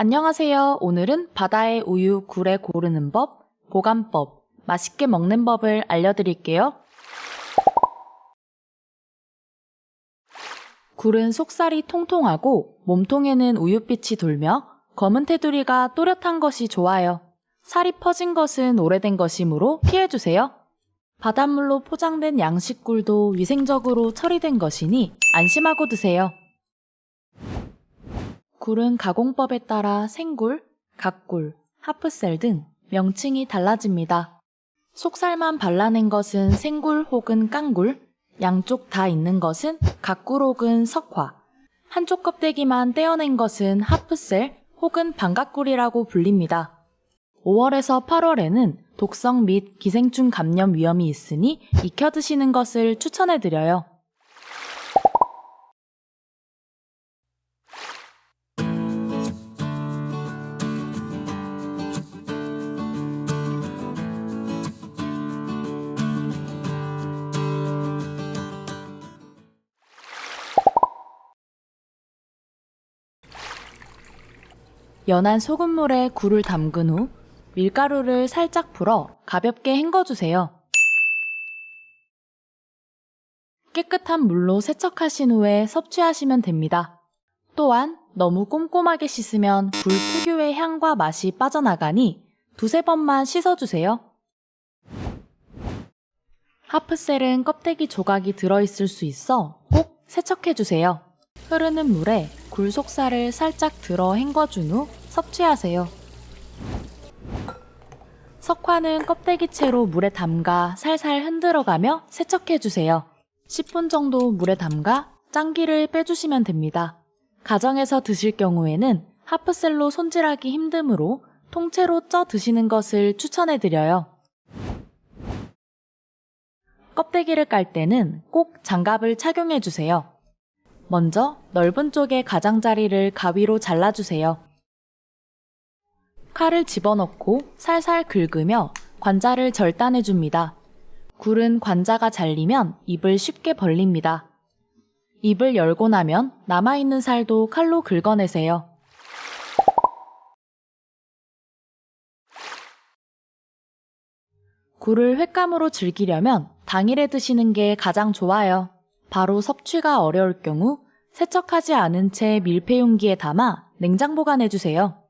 안녕하세요. 오늘은 바다의 우유 굴에 고르는 법, 보관법, 맛있게 먹는 법을 알려드릴게요. 굴은 속살이 통통하고 몸통에는 우유빛이 돌며 검은 테두리가 또렷한 것이 좋아요. 살이 퍼진 것은 오래된 것이므로 피해주세요. 바닷물로 포장된 양식굴도 위생적으로 처리된 것이니 안심하고 드세요. 굴은 가공법에 따라 생굴, 각굴, 하프셀 등 명칭이 달라집니다. 속살만 발라낸 것은 생굴 혹은 깡굴, 양쪽 다 있는 것은 각굴 혹은 석화, 한쪽 껍데기만 떼어낸 것은 하프셀 혹은 반각굴이라고 불립니다. 5월에서 8월에는 독성 및 기생충 감염 위험이 있으니 익혀 드시는 것을 추천해 드려요. 연한 소금물에 굴을 담근 후 밀가루를 살짝 풀어 가볍게 헹궈주세요. 깨끗한 물로 세척하신 후에 섭취하시면 됩니다. 또한 너무 꼼꼼하게 씻으면 굴 특유의 향과 맛이 빠져나가니 두세 번만 씻어주세요. 하프셀은 껍데기 조각이 들어있을 수 있어 꼭 세척해주세요. 흐르는 물에 굴 속살을 살짝 들어 헹궈준 후 섭취하세요. 석화는 껍데기채로 물에 담가 살살 흔들어가며 세척해주세요. 10분 정도 물에 담가 짱기를 빼주시면 됩니다. 가정에서 드실 경우에는 하프셀로 손질하기 힘드므로 통째로 쪄 드시는 것을 추천해드려요. 껍데기를 깔 때는 꼭 장갑을 착용해주세요. 먼저 넓은 쪽의 가장자리를 가위로 잘라주세요. 칼을 집어넣고 살살 긁으며 관자를 절단해 줍니다. 굴은 관자가 잘리면 입을 쉽게 벌립니다. 입을 열고 나면 남아있는 살도 칼로 긁어내세요. 굴을 횟감으로 즐기려면 당일에 드시는 게 가장 좋아요. 바로 섭취가 어려울 경우 세척하지 않은 채 밀폐 용기에 담아 냉장 보관해주세요.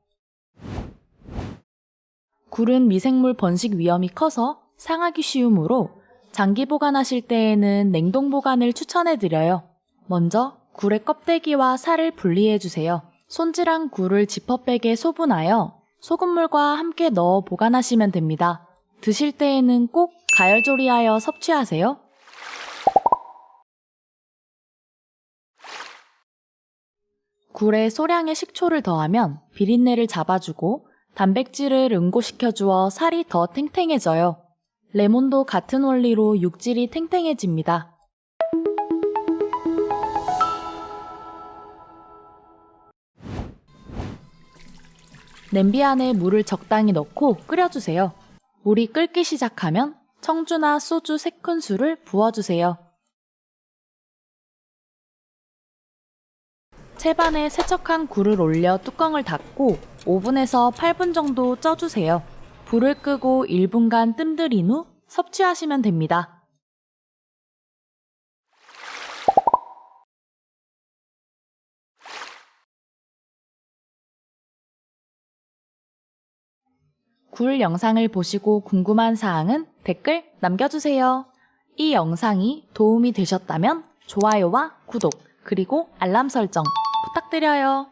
굴은 미생물 번식 위험이 커서 상하기 쉬우므로 장기 보관하실 때에는 냉동 보관을 추천해 드려요. 먼저 굴의 껍데기와 살을 분리해 주세요. 손질한 굴을 지퍼백에 소분하여 소금물과 함께 넣어 보관하시면 됩니다. 드실 때에는 꼭 가열조리하여 섭취하세요. 굴에 소량의 식초를 더하면 비린내를 잡아주고 단백질을 응고시켜 주어 살이 더 탱탱해져요. 레몬도 같은 원리로 육질이 탱탱해집니다. 냄비 안에 물을 적당히 넣고 끓여주세요. 물이 끓기 시작하면 청주나 소주 3큰술을 부어주세요. 채반에 세척한 굴을 올려 뚜껑을 닫고 5분에서 8분 정도 쪄주세요. 불을 끄고 1분간 뜸들인 후 섭취하시면 됩니다. 굴 영상을 보시고 궁금한 사항은 댓글 남겨주세요. 이 영상이 도움이 되셨다면 좋아요와 구독, 그리고 알람 설정 부탁드려요.